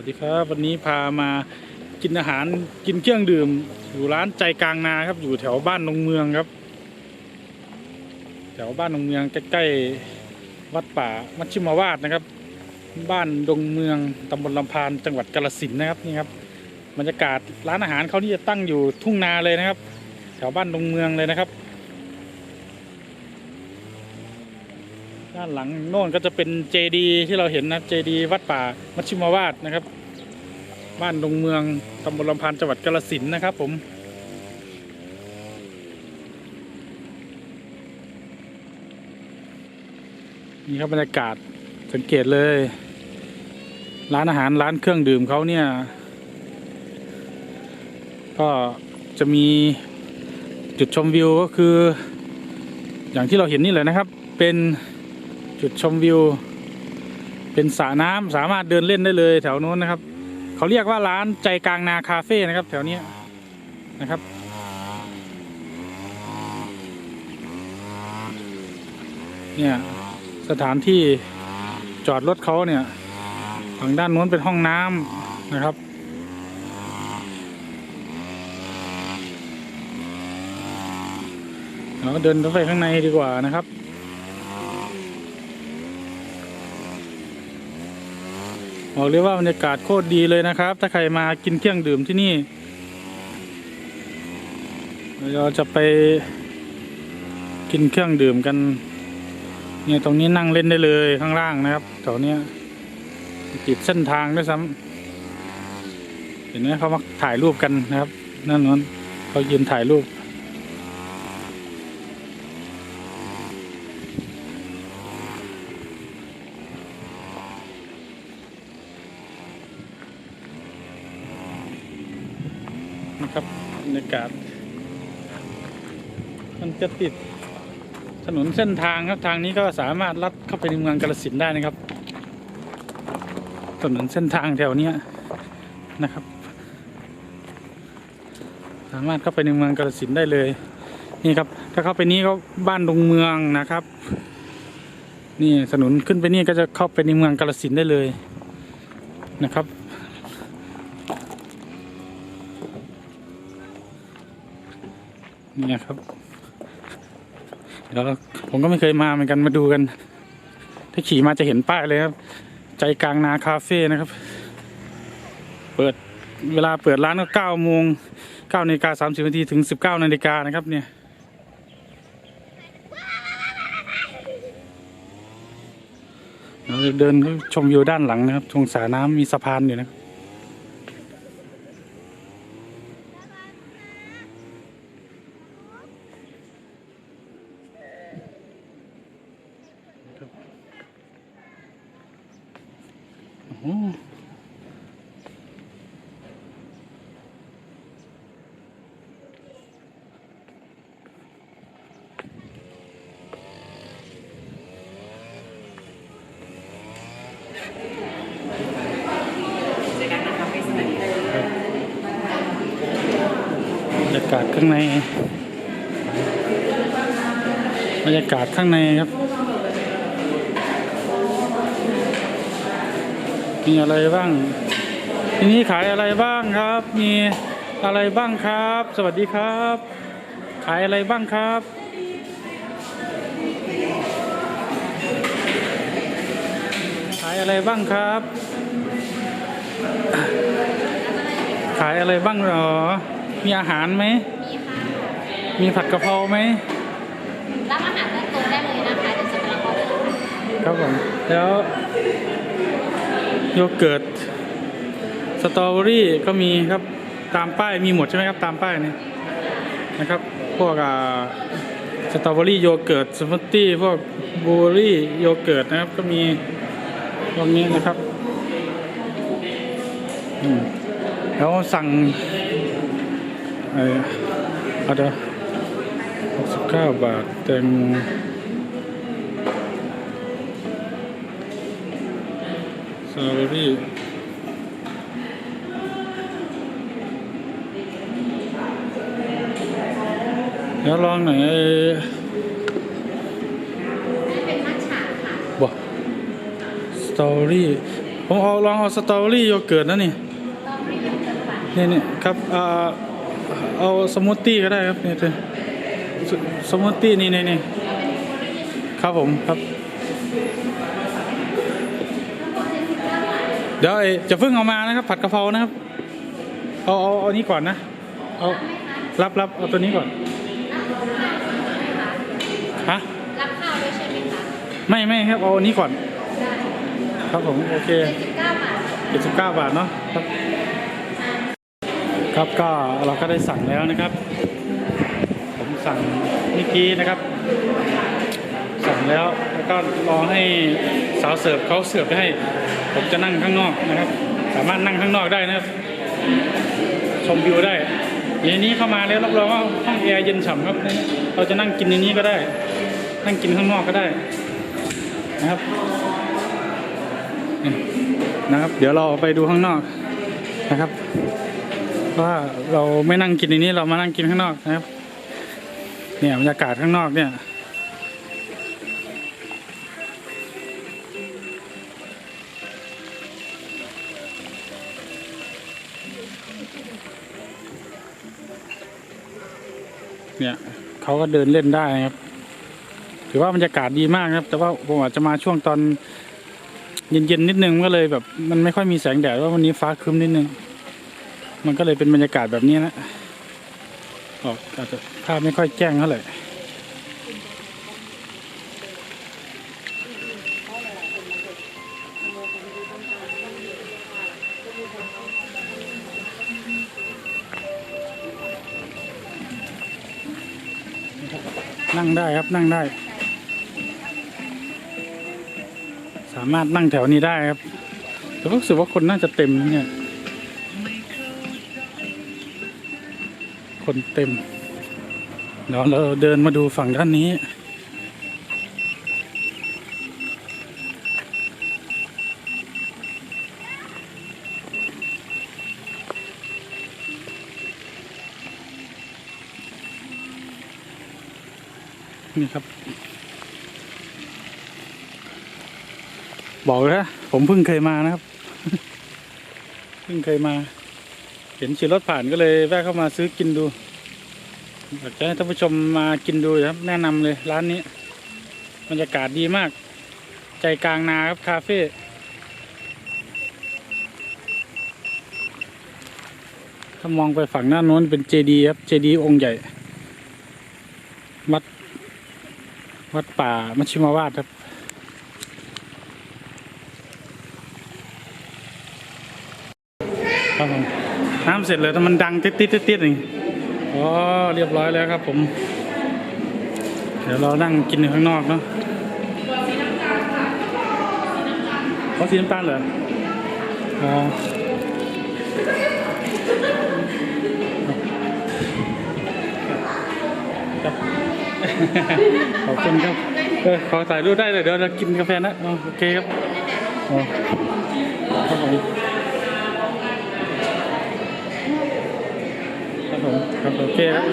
วัสดีครับ วันนี้พามากินอาหารกินเครื่องดื่ม อยู่ร้านใจกลางนาครับ อยู่แถวบ้านนงเมืองครับ แถวบ้านนงเมืองใกล้ๆวัดป่ามัชชิมาวาดนะครับ บ้านดงเมืองตำบลลำพานจังหวัดกาฬสินนะครับนี่ครับบรรยากาศร้านอาหารเขานี่จะตั้งอยู่ทุ่งนาเลยนะครับ แถวบ้านดงเมืองเลยนะครับ ด้านหลังโน่นก็จะเป็นเจดีที่เราเห็นนะเจดีวัดป่ามัชชิมวาดนะครับ บ้านดงเมืองตำบลลำพานจังหวัดกาฬสินธุ์นะครับ ผมนี่ครับบรรยากาศสังเกตเลย ร้านอาหารร้านเครื่องดื่มเขาเนี่ย ก็จะมีจุดชมวิวก็คือ อย่างที่เราเห็นนี่แหละนะครับ เป็น จุดชมวิว เป็นสระน้ำสามารถเดินเล่นได้เลยแถวนู้นนะครับ เขาเรียกว่าร้านใจกลางนาคาเฟ่นะครับ แถวเนี้ยนะครับเนี่ยสถานที่จอดรถเขาเนี่ยฝั่งด้านนู้นเป็นห้องน้ำนะครับ เราเดินเข้าไปข้างในดีกว่านะครับ บอกเลยว่าบรรยากาศโคตรดีเลยนะครับ ถ้าใครมากินเครื่องดื่มที่นี่เราจะไปกินเครื่องดื่มกัน เนี่ยตรงนี้นั่งเล่นได้เลยข้างล่างนะครับแถวเนี้ยติดเส้นทางด้วยซ้ำเห็นไหมเขามาถ่ายรูปกันนะครับนั่นนั้นเขายืนถ่ายรูป นะครับบรรยากาศ มันจะติดถนนเส้นทางครับทางนี้ก็สามารถลัดเข้าไปในเมืองกาฬสินได้นะครับ ถนนเส้นทางแถวเนี้ยนะครับ สามารถเข้าไปในเมืองกาฬสินได้เลย นี่ครับ ถ้าเข้าไปนี้ก็บ้านดงเมืองนะครับ นี่ถนนขึ้นไปนี่ก็จะเข้าไปในเมืองกาฬสินได้เลยนะครับ นี่ครับเดี๋ยวผมก็ไม่เคยมาเหมือนกันมาดูกัน ถ้าขี่มาจะเห็นป้ายเลยครับ ใจกลางนาคาเฟ่นะครับ เปิดเวลาเปิดร้านก็เก้าโมงเก้านาฬิกาสามสิบนาทีถึงสิบเก้านาฬิกานะครับเนี่ยเราจะเดินชมวิวด้านหลังนะครับตรงสระน้ำมีสะพานอยู่นะครับ บรรยากาศข้างใน บรรยากาศข้างในครับ มีอะไรบ้างทีนี้ขายอะไรบ้างครับ มีอะไรบ้างครับ สวัสดีครับ ขายอะไรบ้างครับ ขายอะไรบ้างครับ ขายอะไรบ้างหรอ มีอาหารไหม มีค่ะมีผัดกะเพราไหมรับอาหารเริ่มต้นได้เลยนะคะเดี๋ยวจะกำลังออเดอร์ค่ะครับผมแล้ว โยเกิร์ตสตรอเบอรี่ก็มีครับตามป้ายมีหมดใช่ไหมครับตามป้ายนี่นะครับ พวกอ่าสตรอเบอรี่โยเกิร์ตสมูทตี้พวกบลูเบอรี่โยเกิร์ตนะครับ ก็มีพวกนี้นะครับแล้วสั่งเออเอาเดี๋ยวหกสิบเก้าบาทแตงโม ตรอเบอรี่เดี๋ยวลองหน่อยไอ้เป็นมัทฉะค่ะบอกสตรอเบอรี่ผมเอาลองเอาสตรอเบอรี่โยเกิร์ตนะนี่ต้องรีบเป็นจังหวะนี่นี่ครับเอ่อเอาสมูทตี้ก็ได้ครับนี่เธอสสมูทตี้นี่นี่นี่ครับผมครับ เดี๋ยวไอ้จะเพิ่งเอามานะครับ ผัดกะเพรานะครับ เอาเอาเอานี้ก่อนนะ เอารับรับเอาตัวนี้ก่อนฮะรับข้าวด้วยใช่ไหมคะไม่ไม่ครับเอาอันนี้ก่อนได้ครับผมโอเคเจ็ดสิบเก้าบาท79บาทเนาะครับครับก็เราก็ได้สั่งแล้วนะครับ ผมสั่งเมื่อกี้นะครับ สั่งแล้วแล้วก็รอให้สาวเสิร์ฟเขาเสิร์ฟให้ ผมจะนั่งข้างนอกนะครับ สามารถนั่งข้างนอกได้นะครับ ชมวิวได้ในนี้เข้ามาแล้วรับรองว่าห้องแอร์เย็นฉ่ำครับ เราจะนั่งกินในนี้ก็ได้ นั่งกินข้างนอกก็ได้นะครับนี่นะครับ เดี๋ยวเราไปดูข้างนอกนะครับว่าเราไม่นั่งกินในนี้เรามานั่งกินข้างนอกนะครับ เนี่ยบรรยากาศข้างนอกเนี่ย เนี่ยเขาก็เดินเล่นได้นะครับ ถือว่าบรรยากาศดีมากครับ แต่ว่าผมอาจจะมาช่วงตอน เย็นๆนิดนึงก็เลยแบบ มันไม่ค่อยมีแสงแดดว่าวันนี้ฟ้าครึ้มนิดนึง มันก็เลยเป็นบรรยากาศแบบนี้นะออกอาจจะภาพไม่ค่อยแจ้งเท่าไหร่ นั่งได้ครับนั่งได้ สามารถนั่งแถวนี้ได้ครับแต่รู้สึกว่าคนน่าจะเต็มเนี่ย คนเต็มเดี๋ยวเราเดินมาดูฝั่งด้านนี้ นี่ครับ บอกเลยนะผมเพิ่งเคยมานะครับ เพิ่งเคยมา เห็นขี่รถผ่านก็เลยแวะเข้ามาซื้อกินดูอยากจะให้ท่านผู้ชมมากินดูครับ แนะนำเลยร้านนี้บรรยากาศดีมาก ใจกลางนาครับคาเฟ่ถ้ามองไปฝั่งหน้าโน้นเป็นเจดีย์ครับ เจดีย์องค์ใหญ่ วัด วัดป่ามัชิมาวาดครับ ครับผมน้ำเสร็จเลยแต่มันดังติดติดติดติดๆนี่อ๋อเรียบร้อยแล้วครับผม เดี๋ยวเรานั่งกินอยู่ข้างนอกเนาะเขาสีน้ำตาลเหรออ๋อ ขอบคุณครับเออขอถ่ายรูปได้เลยเดี๋ยวเรากินกาแฟนะโอเคครับอ๋อครับผมครับผมครับโอเคครับ